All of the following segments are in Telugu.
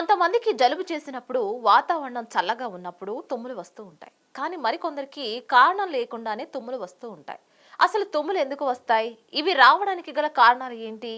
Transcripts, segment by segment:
కొంతమందికి జలుబు చేసినప్పుడు వాతావరణం చల్లగా ఉన్నప్పుడు తుమ్ములు వస్తూ ఉంటాయి. కానీ మరికొందరికి కారణం లేకుండానే తుమ్ములు వస్తూ ఉంటాయి. అసలు తుమ్ములు ఎందుకు వస్తాయి? ఇవి రావడానికి గల కారణాలు ఏంటి?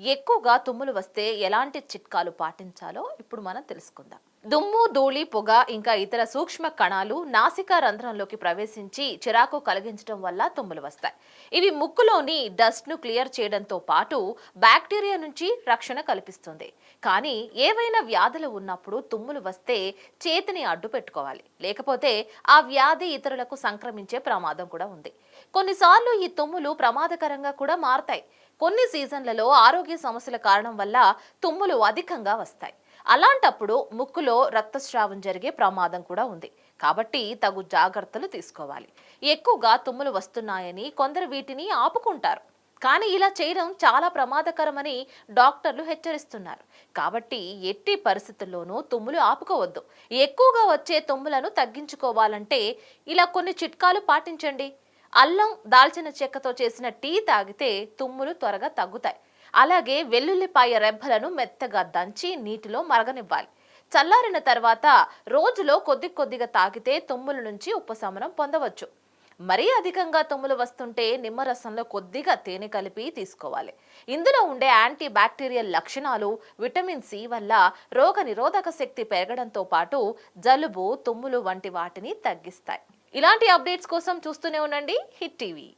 ఎక్కువగా తుమ్ములు వస్తే ఎలాంటి చిట్కాలు పాటించాలో ఇప్పుడు మనం తెలుసుకుందాం. దుమ్ము ధూళి పొగ ఇంకా ఇతర సూక్ష్మ కణాలు నాసికా రంధ్రంలోకి ప్రవేశించి చిరాకు కలిగించడం వల్ల తుమ్ములు వస్తాయి. ఇవి ముక్కులోని డస్ట్ను క్లియర్ చేయడంతో పాటు బ్యాక్టీరియా నుంచి రక్షణ కల్పిస్తుంది. కానీ ఏవైనా బాధలు ఉన్నప్పుడు తుమ్ములు వస్తే చేతిని అడ్డు పెట్టుకోవాలి లేకపోతే ఆ వ్యాధి ఇతరులకు సంక్రమించే ప్రమాదం కూడా ఉంది. కొన్నిసార్లు ఈ తుమ్ములు ప్రమాదకరంగా కూడా మారతాయి. కొన్ని సీజన్లలో ఆరోగ్య సమస్యల కారణం వల్ల తుమ్ములు అధికంగా వస్తాయి. అలాంటప్పుడు ముక్కులో రక్తస్రావం జరిగే ప్రమాదం కూడా ఉంది. కాబట్టి తగు జాగ్రత్తలు తీసుకోవాలి. ఎక్కువగా తుమ్ములు వస్తున్నాయని కొందరు వీటిని ఆపుకుంటారు. కానీ ఇలా చేయడం చాలా ప్రమాదకరమని డాక్టర్లు హెచ్చరిస్తున్నారు. కాబట్టి ఎట్టి పరిస్థితుల్లోనూ తుమ్ములు ఆపుకోవద్దు. ఎక్కువగా వచ్చే తుమ్ములను తగ్గించుకోవాలంటే ఇలా కొన్ని చిట్కాలు పాటించండి. అల్లం దాల్చిన చెక్కతో చేసిన టీ తాగితే తుమ్ములు త్వరగా తగ్గుతాయి. అలాగే వెల్లుల్లిపాయ రెబ్బలను మెత్తగా దంచి నీటిలో మరగనివ్వాలి. చల్లారిన తర్వాత రోజులో కొద్ది కొద్దిగా తాగితే తుమ్ముల నుంచి ఉపశమనం పొందవచ్చు. మరీ అధికంగా తుమ్ములు వస్తుంటే నిమ్మరసంలో కొద్దిగా తేనె కలిపి తీసుకోవాలి. ఇందులో ఉండే యాంటీ బ్యాక్టీరియల్ లక్షణాలు విటమిన్ సి వల్ల రోగ నిరోధక శక్తి పెరగడంతో పాటు జలుబు తుమ్ములు వంటి వాటిని తగ్గిస్తాయి. ఇలాంటి అప్డేట్స్ కోసం చూస్తూనే ఉండండి హిట్ టీవీ.